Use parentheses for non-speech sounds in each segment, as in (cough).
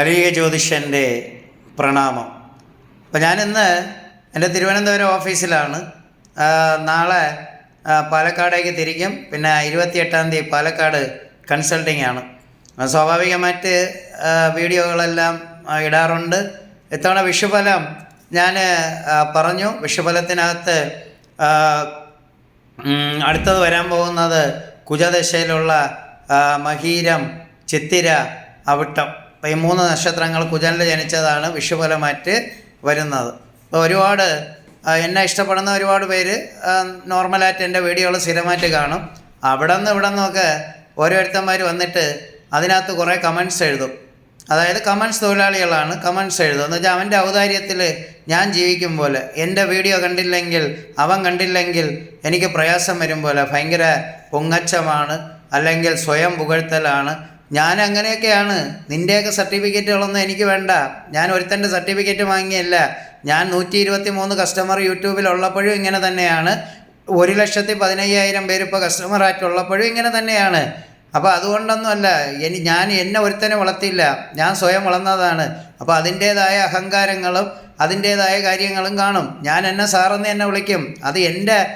കലിക ജ്യോതിഷന്റെ പ്രണാമം. അപ്പോൾ ഞാനിന്ന് എന്റെ തിരുവനന്തപുരം ഓഫീസിലാണ്. നാളെ പാലക്കാടേക്ക് തിരിക്കും. പിന്നെ ഇരുപത്തിയെട്ടാം തീയതി പാലക്കാട് കൺസൾട്ടിംഗ് ആണ്. സ്വാഭാവികമായിട്ട് വീഡിയോകളെല്ലാം ഇടാറുണ്ട്. ഇത്തവണ വിഷുഫലം ഞാൻ പറഞ്ഞു. വിഷുഫലത്തിനകത്ത് അടുത്തത് വരാൻ പോകുന്നത് കുജദശയിലുള്ള മഹീരം ചിത്തിര അവിട്ടം. അപ്പോൾ ഈ മൂന്ന് നക്ഷത്രങ്ങൾ കുജനിൽ ജനിച്ചതാണ് വിഷുഫലമായിട്ട് വരുന്നത്. അപ്പോൾ ഒരുപാട് എന്നെ ഇഷ്ടപ്പെടുന്ന ഒരുപാട് പേര് നോർമലായിട്ട് എന്റെ വീഡിയോകൾ സ്ഥിരമായിട്ട് കാണും. അവിടെ നിന്ന് ഇവിടെ നിന്നൊക്കെ ഓരോരുത്തന്മാർ വന്നിട്ട് അതിനകത്ത് കുറേ കമൻസ് എഴുതും. അതായത് കമൻസ് തൊഴിലാളികളാണ് കമൻസ് എഴുതും എന്ന് വെച്ചാൽ അവന്റെ ഔദാര്യത്തിൽ ഞാൻ ജീവിക്കും പോലെ എന്റെ വീഡിയോ കണ്ടില്ലെങ്കിൽ അവൻ കണ്ടില്ലെങ്കിൽ എനിക്ക് പ്രയാസം വരും പോലെ ഭയങ്കര പൊങ്ങച്ചമാണ് അല്ലെങ്കിൽ സ്വയം പുകഴ്ത്തലാണ് ഞാൻ അങ്ങനെയൊക്കെയാണ് നിന്റെയൊക്കെ സർട്ടിഫിക്കറ്റുകളൊന്നും എനിക്ക് വേണ്ട. ഞാൻ ഒരുത്തന്റെ സർട്ടിഫിക്കറ്റ് വാങ്ങിയല്ല. ഞാൻ നൂറ്റി ഇരുപത്തി മൂന്ന് കസ്റ്റമർ യൂട്യൂബിലുള്ളപ്പോഴും ഇങ്ങനെ തന്നെയാണ്. ഒരു ലക്ഷത്തി പതിനയ്യായിരം പേര് ഇപ്പോൾ കസ്റ്റമറായിട്ടുള്ളപ്പോഴും ഇങ്ങനെ തന്നെയാണ്. അപ്പോൾ അതുകൊണ്ടൊന്നുമല്ല എനി ഞാൻ എന്നെ ഒരുത്തനെ വളർത്തിയില്ല. ഞാൻ സ്വയം വളർന്നതാണ്. അപ്പോൾ അതിന്റേതായ അഹങ്കാരങ്ങളും അതിന്റേതായ കാര്യങ്ങളും കാണും. ഞാൻ എന്നെ സാറെന്ന് എന്നെ വിളിക്കും. അത് എന്റെ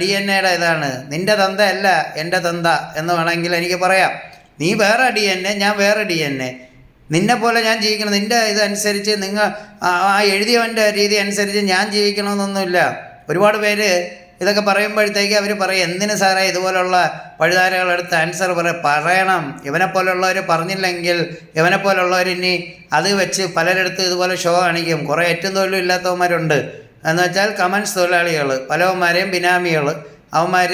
ഡി എൻ എയുടെ ഇതാണ്. നിന്റെ തന്ത അല്ല എന്റെ തന്ത എന്ന് വേണമെങ്കിൽ എനിക്ക് പറയാം. നീ വേറെ ഡി എൻ എ ഞാൻ വേറെ ഡി എൻ എ നിന്നെ പോലെ ഞാൻ ജീവിക്കണം. നിന്റെ ഇതനുസരിച്ച് നിങ്ങൾ ആ- എഴുതിയവന്റെ രീതി അനുസരിച്ച് ഞാൻ ജീവിക്കണമെന്നൊന്നുമില്ല. ഒരുപാട് പേര് ഇതൊക്കെ പറയുമ്പോഴത്തേക്ക് അവർ പറയും എന്തിന് സാറേ ഇതുപോലുള്ള പഴുതാരകളെടുത്ത് ആൻസർ പറ പറയണം. ഇവനെപ്പോലുള്ളവർ പറഞ്ഞില്ലെങ്കിൽ ഇവനെപ്പോലുള്ളവർ ഇനി അത് വെച്ച് പലരെടുത്ത് ഇതുപോലെ ഷോ കാണിക്കും. കുറേ ഏറ്റവും തൊഴിലും ഇല്ലാത്തവന്മാരുണ്ട്. എന്ന് വെച്ചാൽ കമൻസ് തൊഴിലാളികൾ പലവന്മാരെയും ബിനാമികൾ അവന്മാർ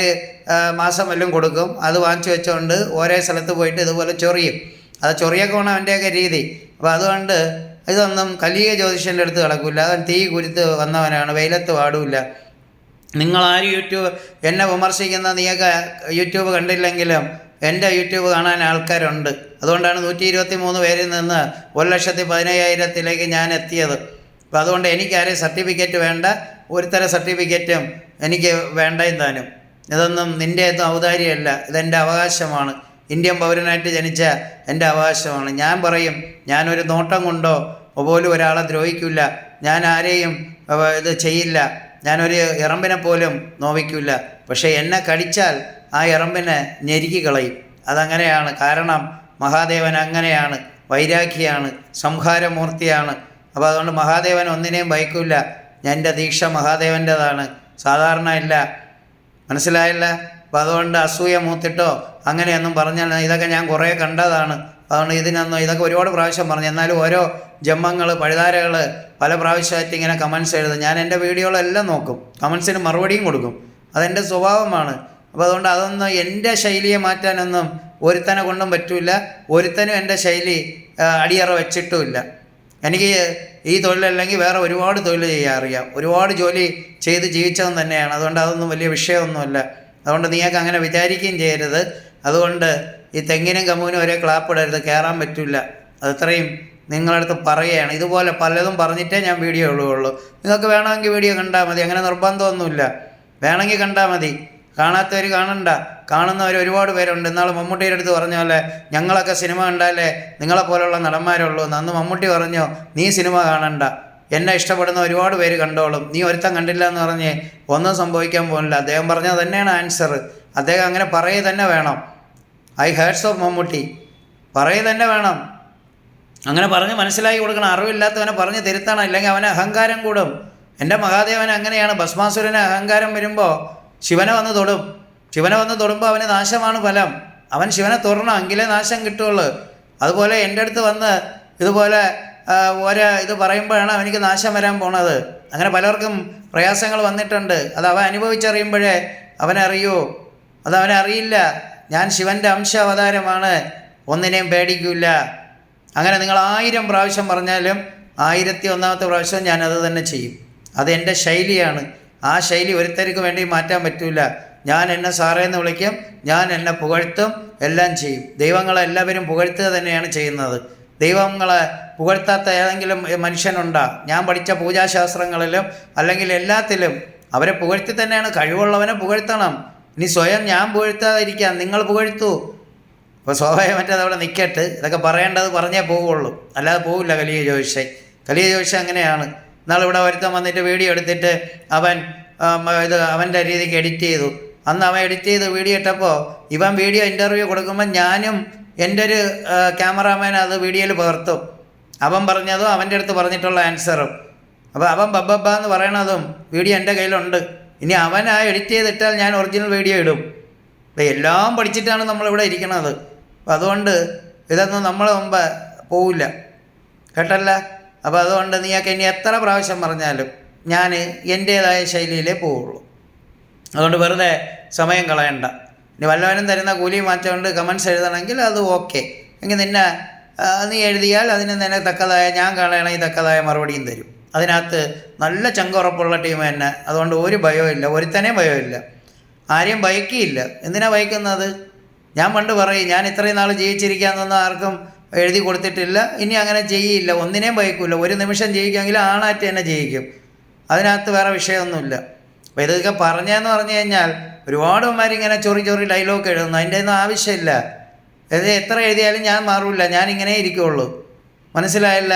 മാസം വല്ലതും കൊടുക്കും. അത് വാങ്ങിച്ചു വെച്ചുകൊണ്ട് ഓരോ സ്ഥലത്ത് പോയിട്ട് ഇതുപോലെ ചൊറിയും. അത് ചൊറിയൊക്കെ വേണം അവന്റെയൊക്കെ രീതി. അപ്പോൾ അതുകൊണ്ട് ഇതൊന്നും കലിയ ജ്യോതിഷന്റെ അടുത്ത് കിടക്കില്ല അവൻ തീ കുരുത്ത് വന്നവനാണ്. വെയിലത്ത് പാടില്ല നിങ്ങളാരും യൂട്യൂബ് എന്നെ വിമർശിക്കുന്ന നീയൊക്കെ യൂട്യൂബ് കണ്ടില്ലെങ്കിലും എന്റെ യൂട്യൂബ് കാണാൻ ആൾക്കാരുണ്ട്. അതുകൊണ്ടാണ് നൂറ്റി ഇരുപത്തി മൂന്ന് പേരിൽ നിന്ന് ഒരു ലക്ഷത്തി പതിനയ്യായിരത്തിലേക്ക് ഞാൻ എത്തിയത്. അപ്പോൾ അതുകൊണ്ട് എനിക്കാരെയും സർട്ടിഫിക്കറ്റ് വേണ്ട. ഒരുതരം സർട്ടിഫിക്കറ്റും എനിക്ക് വേണ്ടയും താനും. ഇതൊന്നും നിന്റെ ഒന്നും ഔദാര്യമല്ല. ഇതെന്റെ അവകാശമാണ്. ഇന്ത്യൻ പൗരനായിട്ട് ജനിച്ച എന്റെ അവകാശമാണ്. ഞാൻ പറയും ഞാനൊരു നോട്ടം കൊണ്ടോ പോലും ഒരാളെ ദ്രോഹിക്കില്ല. ഞാൻ ആരെയും ഇത് ചെയ്യില്ല. ഞാനൊരു ഇറമ്പിനെ പോലും നോവിക്കില്ല. പക്ഷേ എന്നെ കടിച്ചാൽ ആ ഇറമ്പിനെ ഞെരുക്കി കളയും. അതങ്ങനെയാണ്. കാരണം മഹാദേവൻ അങ്ങനെയാണ്. വൈരാഗ്യാണ്. സംഹാരമൂർത്തിയാണ്. അപ്പോൾ അതുകൊണ്ട് മഹാദേവൻ ഒന്നിനെയും ഭയക്കില്ല. എന്റെ ദീക്ഷ മഹാദേവന്റെതാണ് സാധാരണ ഇല്ല. മനസ്സിലായില്ല? അപ്പം അതുകൊണ്ട് അസൂയ മൂത്തിട്ടോ അങ്ങനെയൊന്നും പറഞ്ഞാൽ ഇതൊക്കെ ഞാൻ കുറേ കണ്ടതാണ്. അതുകൊണ്ട് ഇതിനൊന്നും ഇതൊക്കെ ഒരുപാട് പ്രാവശ്യം പറഞ്ഞു. എന്നാലും ഓരോ ജമ്മങ്ങൾ പഴുതാരകൾ പല പ്രാവശ്യമായിട്ട് ഇങ്ങനെ കമൻസ് എഴുതും. ഞാൻ എന്റെ വീഡിയോകളെല്ലാം നോക്കും. കമൻസിന് മറുപടിയും കൊടുക്കും. അതെന്റെ സ്വഭാവമാണ്. അപ്പോൾ അതുകൊണ്ട് അതൊന്നും എന്റെ ശൈലിയെ മാറ്റാനൊന്നും ഒരുത്തനെ കൊണ്ടും പറ്റില്ല ഒരുത്തനും എന്റെ ശൈലി അടിയറ വെച്ചിട്ടുമില്ല എനിക്ക് ഈ തൊഴിലല്ലെങ്കിൽ വേറെ ഒരുപാട് തൊഴിൽ ചെയ്യാൻ അറിയാം. ഒരുപാട് ജോലി ചെയ്ത് ജീവിച്ചവൻ തന്നെയാണ്. അതുകൊണ്ട് അതൊന്നും വലിയ വിഷയമൊന്നുമല്ല. അതുകൊണ്ട് നീയൊക്കെ അങ്ങനെ വിചാരിക്കുകയും ചെയ്യരുത്. അതുകൊണ്ട് ഈ തെങ്ങിനും കമ്മുവിനും ഒരേ ക്ലാപ്പ് ഇടരുത്. കയറാൻ പറ്റില്ല. അതത്രയും നിങ്ങളടുത്ത് പറയുകയാണ്. ഇതുപോലെ പലതും പറഞ്ഞിട്ടേ ഞാൻ വീഡിയോ ഉള്ളൂ നിങ്ങൾക്ക് വേണമെങ്കിൽ വീഡിയോ കണ്ടാൽ മതി. അങ്ങനെ നിർബന്ധമൊന്നുമില്ല. വേണമെങ്കിൽ കണ്ടാൽ മതി. കാണാത്തവർ കാണണ്ട. കാണുന്നവർ ഒരുപാട് പേരുണ്ട്. എന്നാൽ മമ്മൂട്ടിയുടെ അടുത്ത് പറഞ്ഞ പോലെ ഞങ്ങളൊക്കെ സിനിമ കണ്ടാലേ നിങ്ങളെ പോലെയുള്ള നടന്മാരുള്ളൂ. അന്ന് മമ്മൂട്ടി പറഞ്ഞു നീ സിനിമ കാണണ്ട. എന്നെ ഇഷ്ടപ്പെടുന്ന ഒരുപാട് പേര് കണ്ടോളും. നീ ഒരുത്തം കണ്ടില്ല എന്ന് പറഞ്ഞ് ഒന്നും സംഭവിക്കാൻ പോകുന്നില്ല അദ്ദേഹം പറഞ്ഞത് തന്നെയാണ് ആൻസർ അദ്ദേഹം അങ്ങനെ പറയുക തന്നെ വേണം. I hearts of Mammootty. പറയുക തന്നെ വേണം. അങ്ങനെ പറഞ്ഞ് മനസ്സിലാക്കി കൊടുക്കണം. അറിവില്ലാത്തവനെ പറഞ്ഞ് തിരുത്തണം. ഇല്ലെങ്കിൽ അവന് അഹങ്കാരം കൂടും. എന്റെ മഹാദേവൻ അങ്ങനെയാണ്. ഭസ്മാസുരന് അഹങ്കാരം വരുമ്പോൾ ശിവനെ വന്ന് തൊടും. ശിവനെ വന്ന് തൊടുമ്പോൾ അവന് നാശമാണ് ഫലം. അവൻ ശിവനെ തൊടണം എങ്കിലേ നാശം കിട്ടുള്ളൂ. അതുപോലെ എന്റെ അടുത്ത് വന്ന് ഇതുപോലെ ഓരോ ഇത് പറയുമ്പോഴാണ് അവനിക്ക് നാശം വരാൻ പോണത്. അങ്ങനെ പലർക്കും പ്രയാസങ്ങൾ വന്നിട്ടുണ്ട്. അത് അവൻ അനുഭവിച്ചറിയുമ്പോഴേ അവനറിയൂ അത് അവനറിയില്ല ഞാൻ ശിവന്റെ അംശ അവതാരമാണ് ഒന്നിനെയും പേടിക്കില്ല അങ്ങനെ നിങ്ങൾ ആയിരം പ്രാവശ്യം പറഞ്ഞാലും ആയിരത്തി ഒന്നാമത്തെ പ്രാവശ്യം ഞാനത് തന്നെ ചെയ്യും. അത് എന്റെ ശൈലിയാണ്. ആ ശൈലി ഒരുത്തർക്ക് വേണ്ടി മാറ്റാൻ പറ്റില്ല ഞാൻ എന്നെ സാറേ എന്ന് വിളിക്കും ഞാൻ എന്നെ പുകഴ്ത്തും എല്ലാം ചെയ്യും. ദൈവങ്ങളെ എല്ലാവരും പുകഴ്ത്തുക തന്നെയാണ് ചെയ്യുന്നത്. ദൈവങ്ങളെ പുകഴ്ത്താത്ത ഏതെങ്കിലും മനുഷ്യനുണ്ടാ. ഞാൻ പഠിച്ച പൂജാശാസ്ത്രങ്ങളിലും അല്ലെങ്കിൽ എല്ലാത്തിലും അവരെ പുകഴ്ത്തി തന്നെയാണ്. കഴിവുള്ളവനെ പുകഴ്ത്തണം. ഇനി സ്വയം ഞാൻ പുകഴ്ത്താതിരിക്കാം. നിങ്ങൾ പുകഴ്ത്തൂ. അപ്പോൾ മറ്റേ അതവിടെ നിൽക്കട്ട് ഇതൊക്കെ പറയേണ്ടത് പറഞ്ഞേ പോവുള്ളൂ. അല്ലാതെ പോവില്ല കലിയ ജോയിഷെ. കലിയ ജോയിഷ അങ്ങനെയാണ്. ഇന്നാൾ ഇവിടെ ഒരുത്തൻ വന്നിട്ട് വീഡിയോ എടുത്തിട്ട് അവൻ ഇത് അവന്റെ രീതിക്ക് എഡിറ്റ് ചെയ്തു. അന്ന് അവൻ എഡിറ്റ് ചെയ്ത് വീഡിയോ ഇട്ടപ്പോൾ ഇവൻ വീഡിയോ ഇന്റർവ്യൂ കൊടുക്കുമ്പോൾ ഞാനും എന്റെ ഒരു ക്യാമറാമാൻ അത് വീഡിയോയിൽ പകർത്തും. അവൻ പറഞ്ഞതും അവന്റെ അടുത്ത് പറഞ്ഞിട്ടുള്ള ആൻസറും അപ്പോൾ അവൻ ബബ്ബബ്ബ എന്ന് പറയണതും വീഡിയോ എന്റെ കയ്യിലുണ്ട്. ഇനി അവൻ ആ എഡിറ്റ് ചെയ്തിട്ടാൽ ഞാൻ ഒറിജിനൽ വീഡിയോ ഇടും. അപ്പോൾ എല്ലാം പഠിച്ചിട്ടാണ് നമ്മളിവിടെ ഇരിക്കണത്. അപ്പോൾ അതുകൊണ്ട് ഇതൊന്നും നമ്മളെ മുമ്പ് പോവില്ല. കേട്ടല്ല? അപ്പോൾ അതുകൊണ്ട് നീയൊക്കെ ഇനി എത്ര പ്രാവശ്യം പറഞ്ഞാലും ഞാൻ എന്റേതായ ശൈലിയിലേ പോവുള്ളൂ. അതുകൊണ്ട് വെറുതെ സമയം കളയണ്ട. ഇനി വല്ലവനും തരുന്ന കൂലി മാറ്റമുണ്ട് കമൻസ് എഴുതണമെങ്കിൽ അത് ഓക്കെ എങ്കിൽ നിന്നെ നീ എഴുതിയാൽ അതിന് നിന്നെ തക്കതായ ഞാൻ കാണുകയാണെങ്കിൽ തക്കതായ മറുപടിയും തരും. അതിനകത്ത് നല്ല ചങ്കുറപ്പുള്ള ടീം തന്നെ. അതുകൊണ്ട് ഒരു ഭയമില്ല ഒരുത്തനെ ഭയമില്ല ആരെയും ഭയക്കിയില്ല. എന്തിനാ ഭയക്കുന്നത്? ഞാൻ പണ്ട് പറയും ഞാൻ ഇത്രയും നാൾ ജീവിച്ചിരിക്കാമെന്നൊന്നും ആർക്കും എഴുതി കൊടുത്തിട്ടില്ല ഇനി അങ്ങനെ ചെയ്യില്ല ഒന്നിനെയും ഭയക്കില്ല ഒരു നിമിഷം ജയിക്കുമെങ്കിൽ ആണാറ്റ് തന്നെ ജയിക്കും. അതിനകത്ത് വേറെ വിഷയമൊന്നുമില്ല. അപ്പോൾ ഇതൊക്കെ പറഞ്ഞതെന്ന് പറഞ്ഞു കഴിഞ്ഞാൽ ഇങ്ങനെ ചൊറി ചൊറി ഡയലോഗ് എഴുതുന്നു. അതിന്റെ ഒന്നും ആവശ്യമില്ല. ഇത് എത്ര എഴുതിയാലും ഞാൻ മാറില്ല ഞാൻ ഇങ്ങനെ ഇരിക്കുള്ളൂ. മനസ്സിലായല്ല?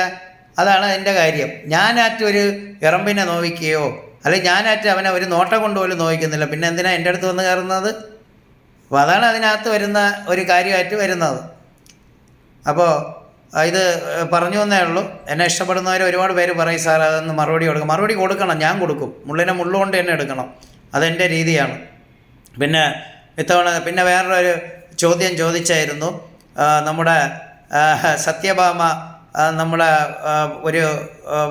അതാണ് അതിന്റെ കാര്യം. ഞാനാറ്റ് ഒരു ഇറമ്പിനെ നോവിക്കുകയോ അല്ലെങ്കിൽ ഞാനാറ്റ് അവനെ ഒരു നോട്ടം കൊണ്ടുപോലും നോവിക്കുന്നില്ല. പിന്നെ എന്തിനാണ് എന്റെ അടുത്ത് വന്ന് കയറുന്നത്? അപ്പോൾ അതാണ് അതിനകത്ത് വരുന്ന ഒരു കാര്യമായിട്ട് വരുന്നത്. അപ്പോൾ ഇത് പറഞ്ഞു എന്നേ ഉള്ളൂ. എന്നെ ഇഷ്ടപ്പെടുന്നവർ ഒരുപാട് പേര് പറയും സാർ അതൊന്ന് മറുപടി കൊടുക്കും. മറുപടി കൊടുക്കണം ഞാൻ കൊടുക്കും. മുള്ളിനെ മുള്ളുകൊണ്ട് തന്നെ എടുക്കണം. അതെന്റെ രീതിയാണ്. പിന്നെ ഇത്തവണ പിന്നെ വേറൊരു ചോദ്യം ചോദിച്ചായിരുന്നു. നമ്മുടെ സത്യഭാമ നമ്മുടെ ഒരു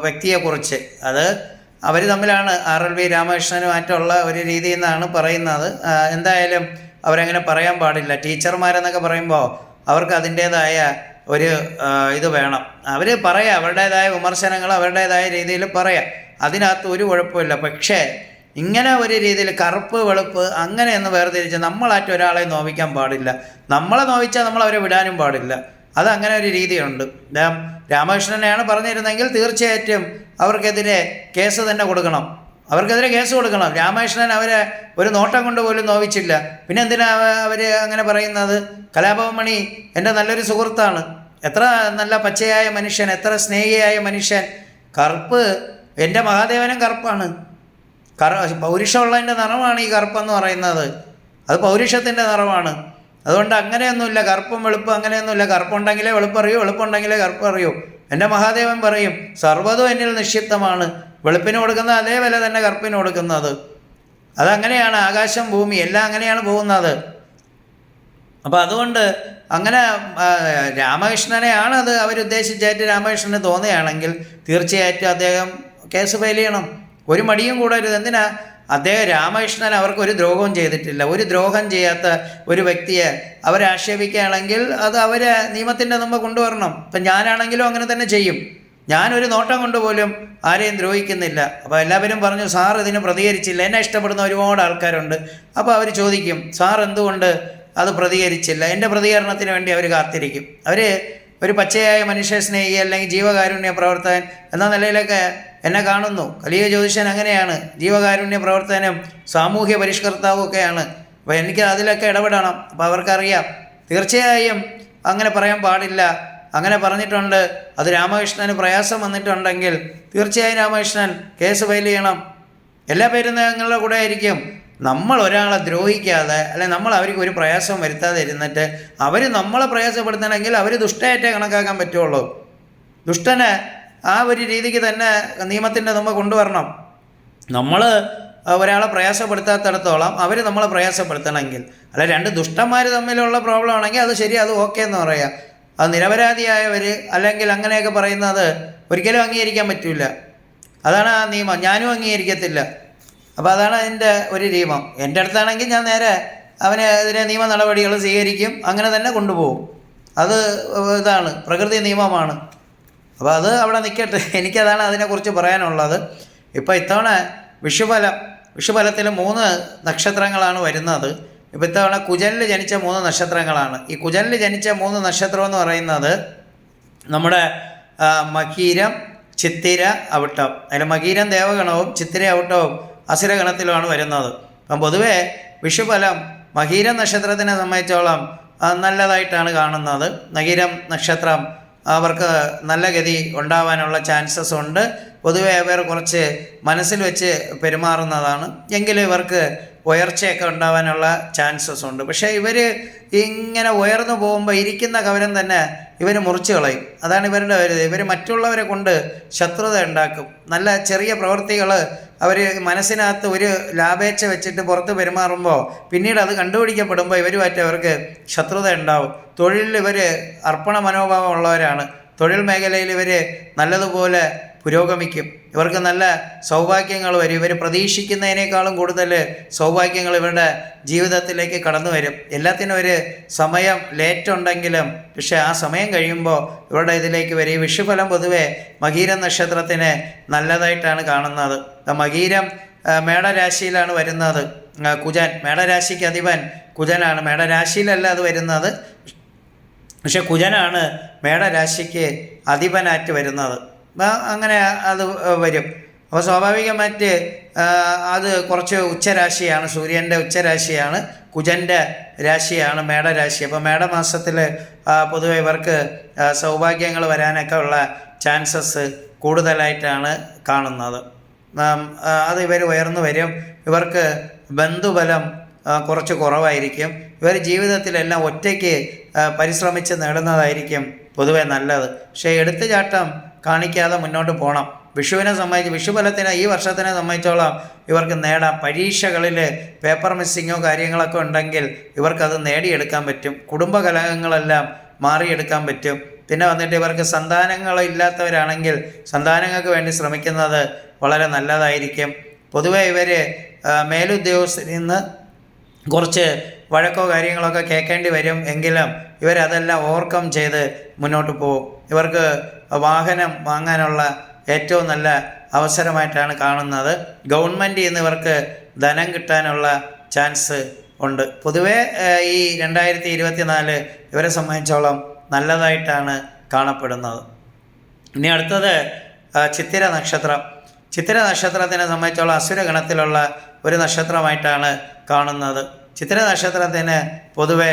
വ്യക്തിയെക്കുറിച്ച്. അത് അവർ തമ്മിലാണ് ആർ എൽ വി രാമകൃഷ്ണനുമായിട്ടുള്ള ഒരു രീതിയിൽ നിന്നാണ് പറയുന്നത്. എന്തായാലും അവരങ്ങനെ പറയാൻ പാടില്ല. ടീച്ചർമാരെന്നൊക്കെ പറയുമ്പോൾ അവർക്ക് അതിന്റേതായ ഒരു ഇത് വേണം. അവർ പറയാം അവരുടേതായ വിമർശനങ്ങൾ അവരുടേതായ രീതിയിൽ പറയാം. അതിനകത്ത് ഒരു കുഴപ്പമില്ല. പക്ഷേ ഇങ്ങനെ ഒരു രീതിയിൽ കറുപ്പ് വെളുപ്പ് അങ്ങനെയൊന്ന് വേർതിരിച്ച് നമ്മളായിട്ട് ഒരാളെ നോവിക്കാൻ പാടില്ല. നമ്മളെ നോവിച്ചാൽ നമ്മൾ അവരെ വിടാനും പാടില്ല. അത് അങ്ങനെ ഒരു രീതിയുണ്ട്. രാമകൃഷ്ണനെയാണ് പറഞ്ഞിരുന്നെങ്കിൽ തീർച്ചയായിട്ടും അവർക്കെതിരെ കേസ് തന്നെ കൊടുക്കണം. അവർക്കെതിരെ കേസ് കൊടുക്കണം. രാമകൃഷ്ണൻ അവരെ ഒരു നോട്ടം കൊണ്ട് പോലും നോവിച്ചില്ല. പിന്നെ എന്തിനാ അവർ അങ്ങനെ പറയുന്നത്? കലാഭവമണി എന്റെ നല്ലൊരു സുഹൃത്താണ്. എത്ര നല്ല പച്ചയായ മനുഷ്യൻ എത്ര സ്നേഹിയായ മനുഷ്യൻ. കറുപ്പ് എന്റെ മഹാദേവനും കറുപ്പാണ്. കറ പൗരുഷമുള്ളതിന്റെ നിറമാണ് ഈ കറുപ്പെന്ന് പറയുന്നത്. അത് പൗരുഷത്തിന്റെ നിറമാണ്. അതുകൊണ്ട് അങ്ങനെയൊന്നുമില്ല. കറുപ്പും വെളുപ്പും അങ്ങനെയൊന്നുമില്ല. കറുപ്പുണ്ടെങ്കിലേ വെളുപ്പറിയൂ വെളുപ്പുണ്ടെങ്കിലേ കറുപ്പറിയൂ. എന്റെ മഹാദേവൻ പറയും സർവതും എന്നിൽ നിക്ഷിപ്തമാണ്. വെളുപ്പിന് കൊടുക്കുന്ന അതേ വില തന്നെ കറുപ്പിന് കൊടുക്കുന്നത്. അതങ്ങനെയാണ് ആകാശം ഭൂമി എല്ലാം അങ്ങനെയാണ് പോകുന്നത്. അപ്പോൾ അതുകൊണ്ട് അങ്ങനെ രാമകൃഷ്ണനെയാണ് അത് അവരുദ്ദേശിച്ചായിട്ട് രാമകൃഷ്ണന് തോന്നുകയാണെങ്കിൽ തീർച്ചയായിട്ടും അദ്ദേഹം കേസ് ഫയൽ ചെയ്യണം. ഒരു മടിയും കൂടരുത് എന്തിനാ? അദ്ദേഹം രാമകൃഷ്ണൻ അവർക്ക് ഒരു ദ്രോഹവും ചെയ്തിട്ടില്ല. ഒരു ദ്രോഹം ചെയ്യാത്ത ഒരു വ്യക്തിയെ അവരാക്ഷേപിക്കുകയാണെങ്കിൽ അത് അവരെ നിയമത്തിന്റെ മുമ്പ് കൊണ്ടുവരണം. ഇപ്പം ഞാനാണെങ്കിലും അങ്ങനെ തന്നെ ചെയ്യും. ഞാനൊരു നോട്ടം കൊണ്ട് പോലും ആരെയും ദ്രോഹിക്കുന്നില്ല. അപ്പോൾ എല്ലാവരും പറഞ്ഞു സാർ ഇതിന് പ്രതികരിച്ചില്ല. എന്നെ ഇഷ്ടപ്പെടുന്ന ഒരുപാട് ആൾക്കാരുണ്ട്. അപ്പോൾ അവർ ചോദിക്കും സാർ എന്തുകൊണ്ട് അത് പ്രതികരിച്ചില്ല? എന്റെ പ്രതികരണത്തിന് വേണ്ടി അവർ കാത്തിരിക്കും. അവർ ഒരു പച്ചയായ മനുഷ്യ സ്നേഹി അല്ലെങ്കിൽ ജീവകാരുണ്യ പ്രവർത്തകൻ എന്ന നിലയിലൊക്കെ എന്നെ കാണുന്നു. കലിയ ജ്യോതിഷൻ അങ്ങനെയാണ്. ജീവകാരുണ്യ പ്രവർത്തനം സാമൂഹ്യ പരിഷ്കർത്താവും ഒക്കെയാണ്. അപ്പോൾ എനിക്ക് അതിലൊക്കെ ഇടപെടണം. അപ്പോൾ അവർക്കറിയാം. തീർച്ചയായും അങ്ങനെ പറയാൻ പാടില്ല. അങ്ങനെ പറഞ്ഞിട്ടുണ്ട്. അത് രാമകൃഷ്ണന് പ്രയാസം വന്നിട്ടുണ്ടെങ്കിൽ തീർച്ചയായും രാമകൃഷ്ണൻ കേസ് ഫയൽ ചെയ്യണം. എല്ലാ പേരും കൂടെ ആയിരിക്കും. നമ്മൾ ഒരാളെ ദ്രോഹിക്കാതെ അല്ലെ നമ്മൾ അവർക്ക് ഒരു പ്രയാസവും വരുത്താതെ ഇരുന്നിട്ട് അവർ നമ്മളെ പ്രയാസപ്പെടുത്തണമെങ്കിൽ അവർ ദുഷ്ടയായിട്ടേ കണക്കാക്കാൻ പറ്റുള്ളൂ. ദുഷ്ടനെ ആ ഒരു രീതിക്ക് തന്നെ നിയമത്തിന്റെ നമ്മൾ കൊണ്ടുവരണം. നമ്മൾ ഒരാളെ പ്രയാസപ്പെടുത്താത്തടത്തോളം അവർ നമ്മളെ പ്രയാസപ്പെടുത്തണമെങ്കിൽ. അല്ല രണ്ട് ദുഷ്ടന്മാർ തമ്മിലുള്ള പ്രോബ്ലം ആണെങ്കിൽ അത് ശരി അത് ഓക്കെ എന്ന് പറയാം. അത് നിരപരാധിയായവർ അല്ലെങ്കിൽ അങ്ങനെയൊക്കെ പറയുന്നത് ഒരിക്കലും അംഗീകരിക്കാൻ പറ്റില്ല അതാണ് ആ നിയമം. ഞാനും അംഗീകരിക്കത്തില്ല. അപ്പോൾ അതാണ് അതിന്റെ ഒരു നിയമം. എന്റെ അടുത്താണെങ്കിൽ ഞാൻ നേരെ അവനെതിരെ നിയമ നടപടികൾ സ്വീകരിക്കും അങ്ങനെ തന്നെ കൊണ്ടുപോകും. അത് ഇതാണ്. പ്രകൃതി നിയമമാണ്. അപ്പോൾ അത് അവിടെ നിൽക്കട്ടെ (laughs) എനിക്കതാണ് അതിനെക്കുറിച്ച് പറയാനുള്ളത്. ഇപ്പോൾ ഇത്തവണ വിഷുഫലം വിഷുഫലത്തിൽ മൂന്ന് നക്ഷത്രങ്ങളാണ് വരുന്നത്. ഇപ്പോൾ ഇത്തവണ കുജലിൽ ജനിച്ച മൂന്ന് നക്ഷത്രങ്ങളാണ്. ഈ കുജലിൽ ജനിച്ച മൂന്ന് നക്ഷത്രം എന്ന് പറയുന്നത് നമ്മുടെ മഹീരം ചിത്തിര അവിട്ടം. അതിൽ മകീരം ദേവഗണവും ചിത്തിര അവിട്ടവും അസുരഗണത്തിലുമാണ് വരുന്നത്. അപ്പം പൊതുവേ വിഷുഫലം മകീര നക്ഷത്രത്തിനെ സംബന്ധിച്ചോളം നല്ലതായിട്ടാണ് കാണുന്നത്. നഗീരം നക്ഷത്രം അവർക്ക് നല്ല ഗതി ഉണ്ടാവാനുള്ള ചാൻസസ് ഉണ്ട്. പൊതുവെ അവർ കുറച്ച് മനസ്സിൽ വെച്ച് പെരുമാറുന്നതാണ്. എങ്കിലും ഇവർക്ക് ഉയർച്ചയൊക്കെ ഉണ്ടാവാനുള്ള ചാൻസസ് ഉണ്ട്. പക്ഷേ ഇവർ ഇങ്ങനെ ഉയർന്നു പോകുമ്പോൾ ഇരിക്കുന്ന കവരം തന്നെ ഇവർ മുറിച്ച് കളയും. അതാണ് ഇവരുടെ ഒരു ഇവർ മറ്റുള്ളവരെ കൊണ്ട് ശത്രുത ഉണ്ടാക്കും. നല്ല ചെറിയ പ്രവൃത്തികൾ അവർ മനസ്സിനകത്ത് ഒരു ലാഭേച്ഛ വെച്ചിട്ട് പുറത്ത് പെരുമാറുമ്പോൾ പിന്നീട് അത് കണ്ടുപിടിക്കപ്പെടുമ്പോൾ ഇവരുമായിട്ട് അവർക്ക് ശത്രുത ഉണ്ടാവും. തൊഴിലിൽ ഇവർ അർപ്പണ മനോഭാവം ഉള്ളവരാണ്. തൊഴിൽ മേഖലയിൽ ഇവർ നല്ലതുപോലെ പുരോഗമിക്കും. ഇവർക്ക് നല്ല സൗഭാഗ്യങ്ങൾ വരും. ഇവർ പ്രതീക്ഷിക്കുന്നതിനേക്കാളും കൂടുതൽ സൗഭാഗ്യങ്ങൾ ഇവരുടെ ജീവിതത്തിലേക്ക് കടന്നു വരും. എല്ലാത്തിനും ഒരു സമയം ലേറ്റ് ഉണ്ടെങ്കിലും പക്ഷേ ആ സമയം കഴിയുമ്പോൾ ഇവരുടെ ഇതിലേക്ക് വരും. ഈ വിഷുഫലം പൊതുവെ മകീരം നക്ഷത്രത്തിന് നല്ലതായിട്ടാണ് കാണുന്നത്. മകീരം മേടരാശിയിലാണ് വരുന്നത്. കുജൻ മേടരാശിക്ക് അധിപൻ കുജനാണ്. മേടരാശിയിലല്ല അത് വരുന്നത്. പക്ഷെ കുജനാണ് മേടരാശിക്ക് അധിപനായിട്ട് വരുന്നത്. അങ്ങനെ അത് വരും. അപ്പോൾ സ്വാഭാവികമായിട്ട് അത് കുറച്ച് ഉച്ചരാശിയാണ് സൂര്യന്റെ ഉച്ചരാശിയാണ് കുജന്റെ രാശിയാണ് മേടരാശി. അപ്പോൾ മേടമാസത്തിൽ പൊതുവെ ഇവർക്ക് സൗഭാഗ്യങ്ങൾ വരാനൊക്കെ ഉള്ള ചാൻസസ് കൂടുതലായിട്ടാണ് കാണുന്നത്. അത് ഇവർ ഉയർന്നു വരും. ഇവർക്ക് ബന്ധുബലം കുറച്ച് കുറവായിരിക്കും. ഇവർ ജീവിതത്തിലെല്ലാം ഒറ്റയ്ക്ക് പരിശ്രമിച്ച് നേടുന്നതായിരിക്കും പൊതുവെ നല്ലത്. പക്ഷേ എടുത്തുചാട്ടം കാണിക്കാതെ മുന്നോട്ട് പോകണം വിഷുവിനെ സംബന്ധിച്ച് വിഷുഫലത്തിന് ഈ വർഷത്തിനെ സംബന്ധിച്ചോളം ഇവർക്ക് നേടാം. പരീക്ഷകളിൽ പേപ്പർ മിസ്സിങ്ങോ കാര്യങ്ങളൊക്കെ ഉണ്ടെങ്കിൽ ഇവർക്കത് നേടിയെടുക്കാൻ പറ്റും. കുടുംബകലഹങ്ങളെല്ലാം മാറിയെടുക്കാൻ പറ്റും. പിന്നെ വന്നിട്ട് ഇവർക്ക് സന്താനങ്ങൾ ഇല്ലാത്തവരാണെങ്കിൽ സന്താനങ്ങൾക്ക് വേണ്ടി ശ്രമിക്കുന്നത് വളരെ നല്ലതായിരിക്കും. പൊതുവെ ഇവർ മേലുദ്യോഗസ്ഥരിൽ നിന്ന് കുറച്ച് വഴക്കോ കാര്യങ്ങളൊക്കെ കേൾക്കേണ്ടി വരും. എങ്കിലും ഇവരതെല്ലാം ഓവർകം ചെയ്ത് മുന്നോട്ട് പോകും ഇവർക്ക് വാഹനം വാങ്ങാനുള്ള ഏറ്റവും നല്ല അവസരമായിട്ടാണ് കാണുന്നത്. ഗവൺമെന്റ് ഇന്ന് ഇവർക്ക് ധനം കിട്ടാനുള്ള ചാൻസ് ഉണ്ട്. പൊതുവേ ഈ രണ്ടായിരത്തി ഇരുപത്തി നാല് ഇവരെ സംബന്ധിച്ചോളം നല്ലതായിട്ടാണ് കാണപ്പെടുന്നത്. ഇനി അടുത്തത് ചിത്തിര നക്ഷത്രം. ചിത്തിര നക്ഷത്രത്തിനെ സംബന്ധിച്ചോളം അസുരഗണത്തിലുള്ള ഒരു നക്ഷത്രമായിട്ടാണ് കാണുന്നത്. ചിത്തിര നക്ഷത്രത്തിന് പൊതുവെ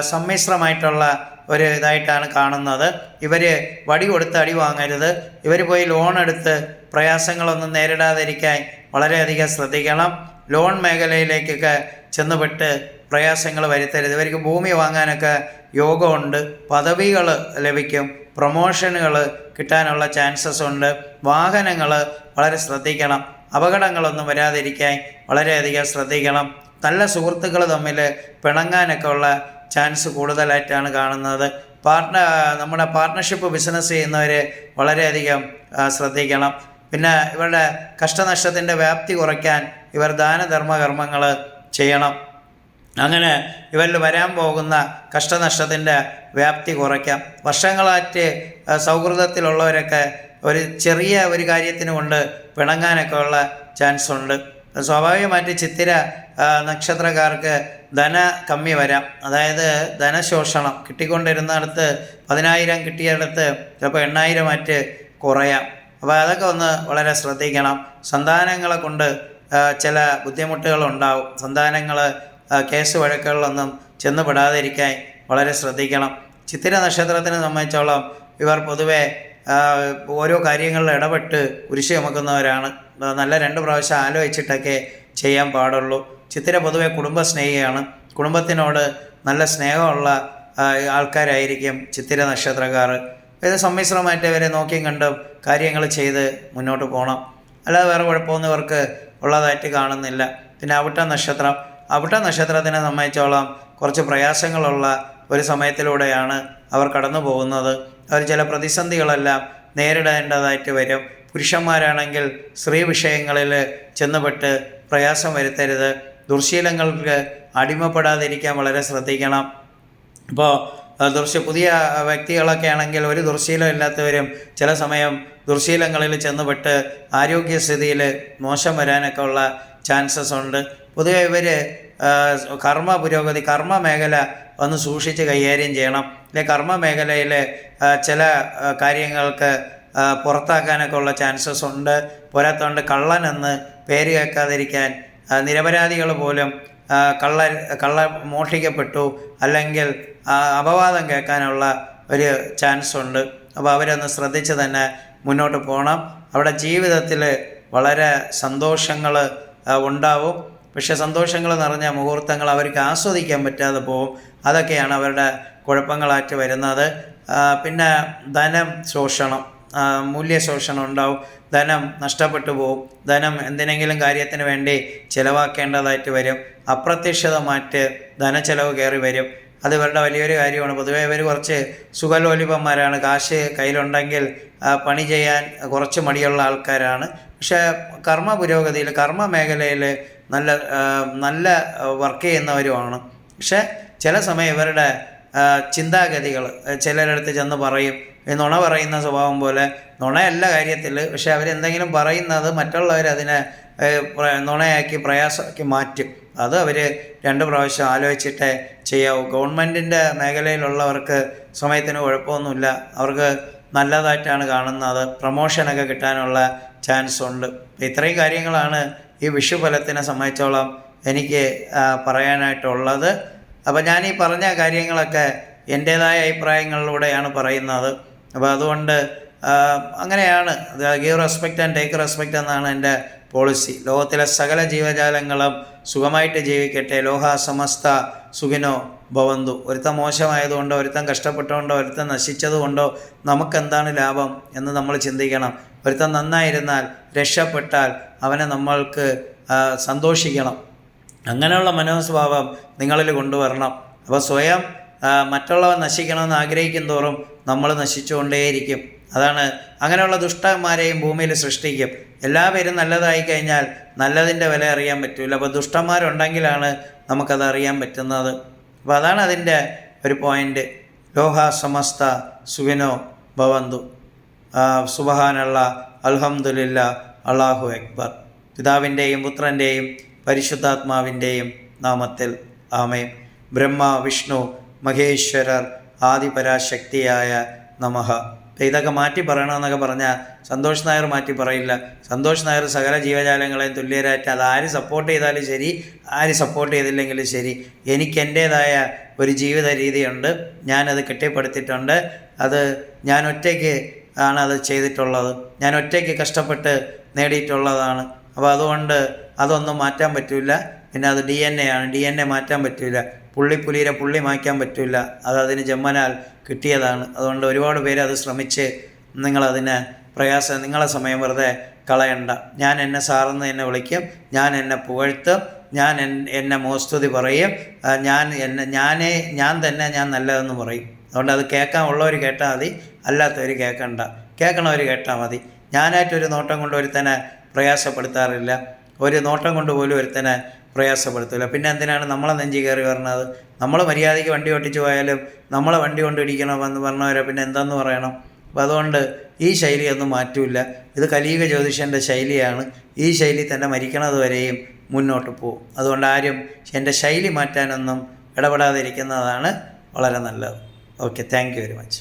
സമ്മിശ്രമായിട്ടുള്ള ഒരു ഇതായിട്ടാണ് കാണുന്നത്. ഇവർ വടി കൊടുത്ത് അടി വാങ്ങരുത്. ഇവർ പോയി ലോൺ എടുത്ത് പ്രയാസങ്ങളൊന്നും നേരിടാതിരിക്കാൻ വളരെയധികം ശ്രദ്ധിക്കണം. ലോൺ മേഖലയിലേക്കൊക്കെ ചെന്നുപെട്ട് പ്രയാസങ്ങൾ വരുത്തരുത്. ഇവർക്ക് ഭൂമി വാങ്ങാനൊക്കെ യോഗമുണ്ട്. പദവികൾ ലഭിക്കും. പ്രൊമോഷനുകൾ കിട്ടാനുള്ള ചാൻസസ് ഉണ്ട്. വാഹനങ്ങൾ വളരെ ശ്രദ്ധിക്കണം. അപകടങ്ങളൊന്നും വരാതിരിക്കാൻ വളരെയധികം ശ്രദ്ധിക്കണം. നല്ല സുഹൃത്തുക്കൾ തമ്മിൽ പിണങ്ങാനൊക്കെ ഉള്ള ചാൻസ് കൂടുതലായിട്ടാണ് കാണുന്നത്. പാർട്ട്ണർ നമ്മുടെ പാർട്ട്ണർഷിപ്പ് ബിസിനസ് ചെയ്യുന്നവർ വളരെയധികം ശ്രദ്ധിക്കണം. പിന്നെ ഇവരുടെ കഷ്ടനഷ്ടത്തിന്റെ വ്യാപ്തി കുറയ്ക്കാൻ ഇവർ ദാനധർമ്മ കർമ്മങ്ങൾ ചെയ്യണം. അങ്ങനെ ഇവരിൽ വരാൻ പോകുന്ന കഷ്ടനഷ്ടത്തിന്റെ വ്യാപ്തി കുറയ്ക്കാം. വർഷങ്ങളായിട്ട് സൗഹൃദത്തിലുള്ളവരൊക്കെ ഒരു ചെറിയ ഒരു കാര്യത്തിന് കൊണ്ട് പിണങ്ങാനൊക്കെ ഉള്ള ചാൻസ് ഉണ്ട് സ്വാഭാവികമായിട്ട് ചിത്തിര നക്ഷത്രക്കാർക്ക് ധന കമ്മി വരാം. അതായത് ധനശോഷണം കിട്ടിക്കൊണ്ടിരുന്നിടത്ത് പതിനായിരം കിട്ടിയിടത്ത് ചിലപ്പോൾ എണ്ണായിരമായിട്ട് കുറയാം. അപ്പോൾ അതൊക്കെ ഒന്ന് വളരെ ശ്രദ്ധിക്കണം. സന്താനങ്ങളെ കൊണ്ട് ചില ബുദ്ധിമുട്ടുകൾ ബുദ്ധിമുട്ടുകളുണ്ടാവും സന്താനങ്ങൾ കേസ് വഴക്കുകളിലൊന്നും ചെന്ന് പെടാതിരിക്കാൻ വളരെ ശ്രദ്ധിക്കണം. ചിത്തിര നക്ഷത്രത്തിനെ സംബന്ധിച്ചോളം ഇവർ പൊതുവെ ഓരോ കാര്യങ്ങളിൽ ഇടപെട്ട് കുരിശ് ചുമക്കുന്നവരാണ്. നല്ല രണ്ട് പ്രാവശ്യം ആലോചിച്ചിട്ടൊക്കെ ചെയ്യാൻ പാടുള്ളൂ. ചിത്തിര പൊതുവെ കുടുംബ സ്നേഹിയാണ് കുടുംബത്തിനോട് നല്ല സ്നേഹമുള്ള ആൾക്കാരായിരിക്കും ചിത്തിര നക്ഷത്രക്കാർ. ഇത് സമ്മിശ്രമായിട്ട് ഇവരെ നോക്കിയും കണ്ടും കാര്യങ്ങൾ ചെയ്ത് മുന്നോട്ട് പോകണം. അല്ലാതെ വേറെ കുഴപ്പമൊന്നും ഉള്ളതായിട്ട് കാണുന്നില്ല. പിന്നെ അവിട്ട നക്ഷത്രം. അവിട്ട നക്ഷത്രത്തിനെ സംബന്ധിച്ചോളം കുറച്ച് പ്രയാസങ്ങളുള്ള ഒരു സമയത്തിലൂടെയാണ് അവർ കടന്നു പോകുന്നത് അവർ ചില പ്രതിസന്ധികളെല്ലാം നേരിടേണ്ടതായിട്ട് വരും. പുരുഷന്മാരാണെങ്കിൽ സ്ത്രീ വിഷയങ്ങളിൽ ചെന്നപ്പെട്ട് പ്രയാസം വരുത്തരുത്. ദുർശീലങ്ങൾക്ക് അടിമപ്പെടാതിരിക്കാൻ വളരെ ശ്രദ്ധിക്കണം. ഇപ്പോൾ ദുർശ പുതിയ വ്യക്തികളൊക്കെ ആണെങ്കിൽ ഒരു ദുർശീലം ഇല്ലാത്തവരും ചില സമയം ദുർശീലങ്ങളിൽ ചെന്നുപെട്ട് ആരോഗ്യസ്ഥിതിയിൽ മോശം വരാനൊക്കെ ഉള്ള ചാൻസസ് ഉണ്ട്. പൊതുവെ ഇവർ കർമ്മ പുരോഗതി കർമ്മ മേഖല ഒന്ന് സൂക്ഷിച്ച് കൈകാര്യം ചെയ്യണം. അല്ലെ കർമ്മ മേഖലയിൽ ചില കാര്യങ്ങൾക്ക് പുറത്താക്കാനൊക്കെ ഉള്ള ചാൻസസ് ഉണ്ട്. പോരാത്തതുകൊണ്ട് കള്ളനെന്ന് പേര് കേൾക്കാതിരിക്കാൻ നിരപരാധികൾ പോലും കള്ള കള്ള മോഷ്ടിക്കപ്പെട്ടു അല്ലെങ്കിൽ അപവാദം കേൾക്കാനുള്ള ഒരു ചാൻസ് ഉണ്ട്. അപ്പോൾ അവരൊന്ന് ശ്രദ്ധിച്ച് തന്നെ മുന്നോട്ട് പോകണം. അവിടെ ജീവിതത്തിൽ വളരെ സന്തോഷങ്ങൾ ഉണ്ടാവും. പക്ഷെ സന്തോഷങ്ങൾ നിറഞ്ഞ മുഹൂർത്തങ്ങൾ അവർക്ക് ആസ്വദിക്കാൻ പറ്റാതെ പോകും. അതൊക്കെയാണ് അവരുടെ കുഴപ്പങ്ങളായിട്ട് വരുന്നത്. പിന്നെ ധനം ശോഷണം. മൂല്യശോഷണം ഉണ്ടാവും. ധനം നഷ്ടപ്പെട്ടു പോകും ധനം എന്തിനെങ്കിലും കാര്യത്തിന് വേണ്ടി ചിലവാക്കേണ്ടതായിട്ട് വരും. അപ്രത്യക്ഷിതമായിട്ട് ധനച്ചെലവ് കയറി വരും. അത് ഇവരുടെ വലിയൊരു കാര്യമാണ്. പൊതുവേ ഇവർ കുറച്ച് സുഖലോലിപന്മാരാണ് കാശ് കയ്യിലുണ്ടെങ്കിൽ പണി ചെയ്യാൻ കുറച്ച് മടിയുള്ള ആൾക്കാരാണ്. പക്ഷേ കർമ്മ പുരോഗതിയിൽ കർമ്മ മേഖലയിൽ നല്ല നല്ല വർക്ക് ചെയ്യുന്നവരുമാണ്. പക്ഷേ ചില സമയം ഇവരുടെ ചിന്താഗതികൾ ചിലരടുത്ത് ചെന്ന് പറയും. നുണ പറയുന്ന സ്വഭാവം പോലെ നുണയല്ല കാര്യത്തിൽ പക്ഷെ അവരെന്തെങ്കിലും പറയുന്നത് മറ്റുള്ളവരതിനെ അതിനെ നുണയാക്കി പ്രയാസമാക്കി മാറ്റും. അത് അവർ രണ്ട് പ്രാവശ്യം ആലോചിച്ചിട്ടേ ചെയ്യാവൂ. ഗവൺമെന്റിന്റെ മേഖലയിലുള്ളവർക്ക് സമയത്തിന് കുഴപ്പമൊന്നുമില്ല. അവർക്ക് നല്ലതായിട്ടാണ് കാണുന്നത്. പ്രമോഷനൊക്കെ കിട്ടാനുള്ള ചാൻസ് ഉണ്ട്. ഇത്രയും കാര്യങ്ങളാണ് ഈ വിഷുഫലത്തിനെ സംബന്ധിച്ചോളം എനിക്ക് പറയാനായിട്ടുള്ളത്. അപ്പോൾ ഞാൻ ഈ പറഞ്ഞ കാര്യങ്ങളൊക്കെ എന്റേതായ അഭിപ്രായങ്ങളിലൂടെയാണ് പറയുന്നത്. അപ്പോൾ അതുകൊണ്ട് അങ്ങനെയാണ്. Give respect and take respect എന്നാണ് എന്റെ പോളിസി. ലോകത്തിലെ സകല ജീവജാലങ്ങളും സുഖമായിട്ട് ജീവിക്കട്ടെ. ലോഹ സമസ്ത സുഖിനോ ഭവന്തു. ഒരുത്തം മോശമായതുകൊണ്ടോ ഒരുത്തം കഷ്ടപ്പെട്ടുകൊണ്ടോ ഒരുത്തം നശിച്ചതുകൊണ്ടോ നമുക്കെന്താണ് ലാഭം എന്ന് നമ്മൾ ചിന്തിക്കണം. ഒരുത്തൻ നന്നായിരുന്നാൽ രക്ഷപ്പെട്ടാൽ അവനെ നമ്മൾക്ക് സന്തോഷിക്കണം. അങ്ങനെയുള്ള മനോസ്വഭാവം നിങ്ങളിൽ കൊണ്ടുവരണം. അപ്പോൾ സ്വയം മറ്റുള്ളവർ നശിക്കണമെന്ന് ആഗ്രഹിക്കും തോറും നമ്മൾ നശിച്ചുകൊണ്ടേയിരിക്കും. അതാണ് അങ്ങനെയുള്ള ദുഷ്ടന്മാരെയും ഭൂമിയിൽ സൃഷ്ടിക്കും. എല്ലാ പേരും നല്ലതായി കഴിഞ്ഞാൽ നല്ലതിന്റെ വില അറിയാൻ പറ്റില്ല അപ്പോൾ ദുഷ്ടന്മാരുണ്ടെങ്കിലാണ് നമുക്കത് അറിയാൻ പറ്റുന്നത്. അപ്പോൾ അതാണ് അതിന്റെ ഒരു പോയിന്റ്. ലോഹ സമസ്ത സുഖിനോ ഭവന്തു. സുബഹാനുള്ള അൽഹംദുലില്ല അള്ളാഹു അക്ബർ. പിതാവിന്റെയും പുത്രന്റെയും പരിശുദ്ധാത്മാവിന്റെയും നാമത്തിൽ. ആമേ ബ്രഹ്മ വിഷ്ണു മഹേശ്വരർ ആദിപരാശക്തിയായ നമഃ. ഇപ്പം ഇതൊക്കെ മാറ്റി പറയണമെന്നൊക്കെ പറഞ്ഞാൽ സന്തോഷ് നായർ മാറ്റി പറയില്ല. സന്തോഷ് നായർ സകല ജീവജാലങ്ങളെയും തുല്യരായിട്ട് അത് ആര് സപ്പോർട്ട് ചെയ്താലും ശരി ആര് സപ്പോർട്ട് ചെയ്തില്ലെങ്കിലും ശരി. എനിക്ക് എന്റേതായ ഒരു ജീവിത രീതിയുണ്ട്. ഞാനത് കെട്ടിപ്പടുത്തിട്ടുണ്ട്. അത് ഞാൻ ഒറ്റയ്ക്ക് ആണ് അത് ചെയ്തിട്ടുള്ളത്. ഞാൻ ഒറ്റയ്ക്ക് കഷ്ടപ്പെട്ട് നേടിയിട്ടുള്ളതാണ്. അപ്പോൾ അതുകൊണ്ട് അതൊന്നും മാറ്റാൻ പറ്റില്ല പിന്നെ അത് ഡി എൻ എ ആണ്. ഡി എൻ എ മാറ്റാൻ പറ്റില്ല പുള്ളിപ്പുലിയുടെ പുള്ളി മായ്ക്കാൻ പറ്റില്ല. അത് അതിന് ജമ്മനാൽ കിട്ടിയതാണ്. അതുകൊണ്ട് ഒരുപാട് പേര് അത് ശ്രമിച്ച് നിങ്ങളതിന് പ്രയാസം നിങ്ങളെ സമയം വെറുതെ കളയണ്ട. ഞാൻ എന്നെ സാറെന്ന് എന്നെ വിളിക്കും. ഞാൻ എന്നെ പുകഴ്ത്തും. ഞാൻ എന്നെ മോസ്തുതി പറയും. ഞാൻ എന്നെ ഞാനേ ഞാൻ തന്നെ ഞാൻ നല്ലതെന്ന് പറയും. അതുകൊണ്ട് അത് കേൾക്കാൻ ഉള്ളവർ കേട്ടാൽ മതി. അല്ലാത്തവർ കേൾക്കണ്ട. കേൾക്കണവർ കേട്ടാൽ മതി. ഞാനായിട്ടൊരു നോട്ടം കൊണ്ട് ഒരുത്തനെ പ്രയാസപ്പെടുത്താറില്ല. ഒരു നോട്ടം കൊണ്ട് പോലും ഒരുത്തനെ പ്രയാസപ്പെടുത്തില്ല പിന്നെ എന്തിനാണ് നമ്മളെ നെഞ്ചി കയറി വരണത്? നമ്മൾ മര്യാദയ്ക്ക് വണ്ടി ഓട്ടിച്ച് പോയാലും നമ്മളെ വണ്ടി കൊണ്ട് ഇടിക്കണമെന്ന് പറഞ്ഞവരെ പിന്നെ എന്താന്ന് പറയണം? അപ്പോൾ അതുകൊണ്ട് ഈ ശൈലിയൊന്നും മാറ്റില്ല. ഇത് കലിയുഗ ജ്യോതിഷന്റെ ശൈലിയാണ്. ഈ ശൈലി തന്നെ മരിക്കണത് വരെയും മുന്നോട്ട് പോകും. അതുകൊണ്ട് ആരും എന്റെ ശൈലി മാറ്റാനൊന്നും ഇടപെടാതിരിക്കുന്നതാണ് വളരെ നല്ലത്. Okay thank very much.